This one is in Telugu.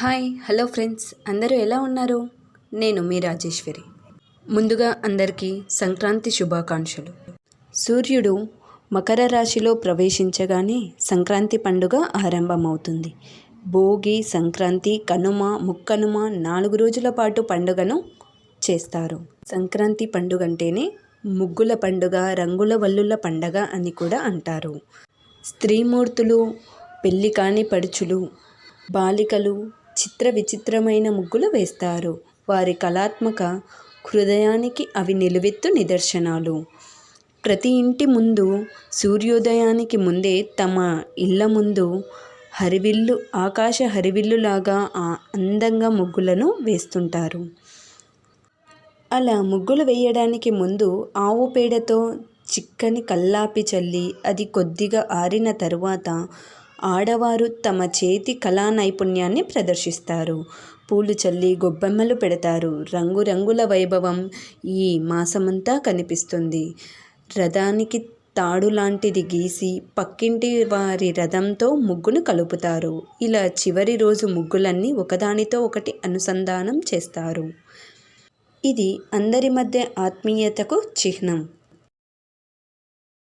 Hi hello friends. అందరూ ఎలా ఉన్నారు? నేను మీ రాజేశ్వరి. ముందుగా అందరికీ సంక్రాంతి శుభాకాంక్షలు. సూర్యుడు మకర రాశిలో ప్రవేశించగానే సంక్రాంతి పండుగ ఆరంభమవుతుంది. భోగి సంక్రాంతి కనుమ ముక్కనుమ నాలుగు రోజుల పాటు పండుగను చేస్తారు. సంక్రాంతి పండుగ అంటేనే ముగ్గుల పండుగ రంగుల వల్లుల పండగ అని కూడా అంటారు. స్త్రీమూర్తులు పెళ్ళి కాని పడుచులు బాలికలు చిత్ర విచిత్రమైన ముగ్గులు వేస్తారు. వారి కళాత్మక హృదయానికి అవి నిలువెత్తు నిదర్శనాలు. ప్రతి ఇంటి ముందు సూర్యోదయానికి ముందే తమ ఇళ్ళ ముందు హరివిల్లు ఆకాశ హరివిల్లులాగా ఆ అందంగా ముగ్గులను వేస్తుంటారు. అలా ముగ్గులు వేయడానికి ముందు ఆవు పేడతో చిక్కని కల్లాపి చల్లి అది కొద్దిగా ఆరిన తరువాత ఆడవారు తమ చేతి కళా నైపుణ్యాన్ని ప్రదర్శిస్తారు. పూలు చల్లి గొబ్బెమ్మలు పెడతారు. రంగురంగుల వైభవం ఈ మాసమంతా కనిపిస్తుంది. రథానికి తాడు లాంటిది గీసి పక్కింటి వారి రథంతో ముగ్గును కలుపుతారు. ఇలా చివరి రోజు ముగ్గులన్నీ ఒకదానితో ఒకటి అనుసంధానం చేస్తారు. ఇది అందరి మధ్య ఆత్మీయతకు చిహ్నం.